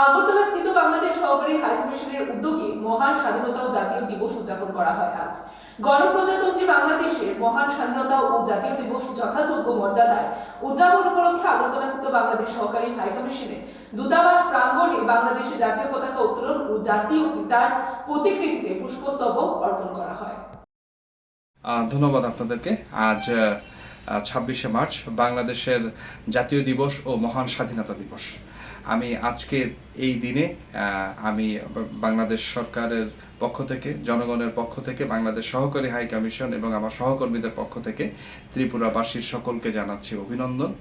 আগরতলা স্থিত বাংলাদেশ সহকারী হাইকমিশনের উদ্যোগে মহান স্বাধীনতা ও জাতীয় দিবস উদযাপন করা হয় আজ। গণপ্রজাতন্ত্রী বাংলাদেশের মহান স্বাধীনতা ও জাতীয় দিবস যথাযোগ্য মর্যাদায় উদযাপন উপলক্ষে আগরতলা স্থিত বাংলাদেশ সহকারী হাইকমিশনের দূতাবাস প্রাঙ্গণে বাংলাদেশের জাতীয় পতাকা উত্তোলন ও জাতীয় পিতার প্রতিকৃতিতে পুষ্পস্তবক অর্পণ করা হয়। ধন্যবাদ আপনাদেরকে। আজ ছাব্বিশে মার্চ বাংলাদেশের জাতীয় দিবস ও মহান স্বাধীনতা দিবস। আমি আজকের এই দিনে আমি বাংলাদেশ সরকারের পক্ষ থেকে, জনগণের পক্ষ থেকে, বাংলাদেশ সহকারী হাই কমিশন এবং আমার সহকর্মীদের পক্ষ থেকে ত্রিপুরাবাসীর সকলকে জানাচ্ছি অভিনন্দন।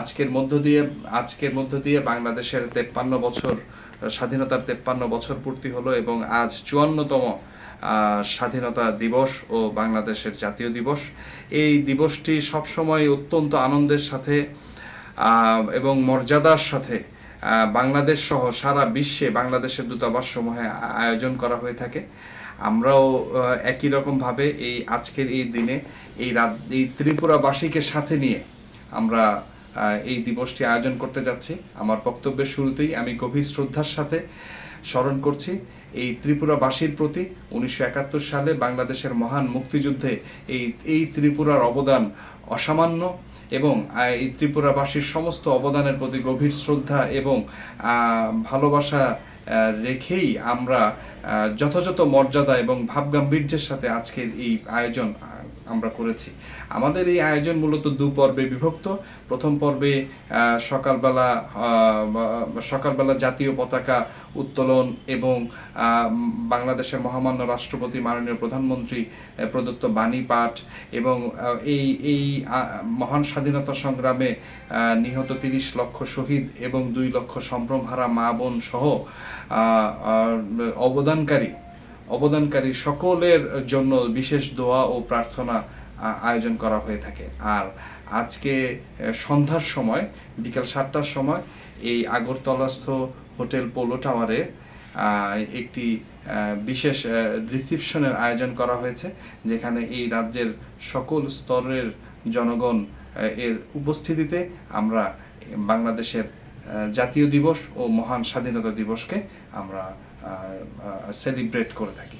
আজকের মধ্য দিয়ে, আজকের মধ্য দিয়ে বাংলাদেশের তেপ্পান্ন বছর, স্বাধীনতার তেপ্পান্ন বছর পূর্তি হলো এবং আজ চুয়ান্নতম স্বাধীনতা দিবস ও বাংলাদেশের জাতীয় দিবস। এই দিবসটি সবসময় অত্যন্ত আনন্দের সাথে এবং মর্যাদার সাথে বাংলাদেশ সহ সারা বিশ্বে বাংলাদেশের দূতাবাস সমূহে আয়োজন করা হয়ে থাকে। আমরাও একই রকমভাবে এই আজকের এই দিনে এই রাত, এই ত্রিপুরাবাসীকে সাথে নিয়ে আমরা এই দিবসটি আয়োজন করতে যাচ্ছি। আমার বক্তব্যের শুরুতেই আমি গভীর শ্রদ্ধার সাথে স্মরণ করছি, এই ত্রিপুরাবাসীর প্রতি উনিশশো একাত্তর সালে বাংলাদেশের মহান মুক্তিযুদ্ধে এই এই ত্রিপুরার অবদান অসামান্য। এবং এই ত্রিপুরাবাসীর সমস্ত অবদানের প্রতি গভীর শ্রদ্ধা এবং ভালোবাসা রেখেই আমরা যথাযথ মর্যাদা এবং ভাবগাম্ভীর্যের সাথে আজকের এই আয়োজন আমরা করেছি। আমাদের এই আয়োজন মূলত দু পর্বে বিভক্ত। প্রথম পর্বে সকালবেলা সকালবেলা জাতীয় পতাকা উত্তোলন এবং বাংলাদেশের মহামান্য রাষ্ট্রপতি মাননীয় প্রধানমন্ত্রী প্রদত্ত বাণী পাঠ এবং এই এই মহান স্বাধীনতা সংগ্রামে নিহত তিরিশ লক্ষ শহীদ এবং দুই লক্ষ সম্ভ্রমহারা মা বোন সহ অবদানকারী অবদানকারী সকলের জন্য বিশেষ দোয়া ও প্রার্থনা আয়োজন করা হয়ে থাকে। আর আজকে সন্ধ্যার সময়, বিকাল সাতটার সময়, এই আগরতলাস্থ হোটেল পোলো টাওয়ারে একটি বিশেষ রিসিপশনের আয়োজন করা হয়েছে, যেখানে এই রাজ্যের সকল স্তরের জনগণ এর উপস্থিতিতে আমরা বাংলাদেশের জাতীয় দিবস ও মহান স্বাধীনতা দিবসকে আমরা সেলিব্রেট করে থাকি।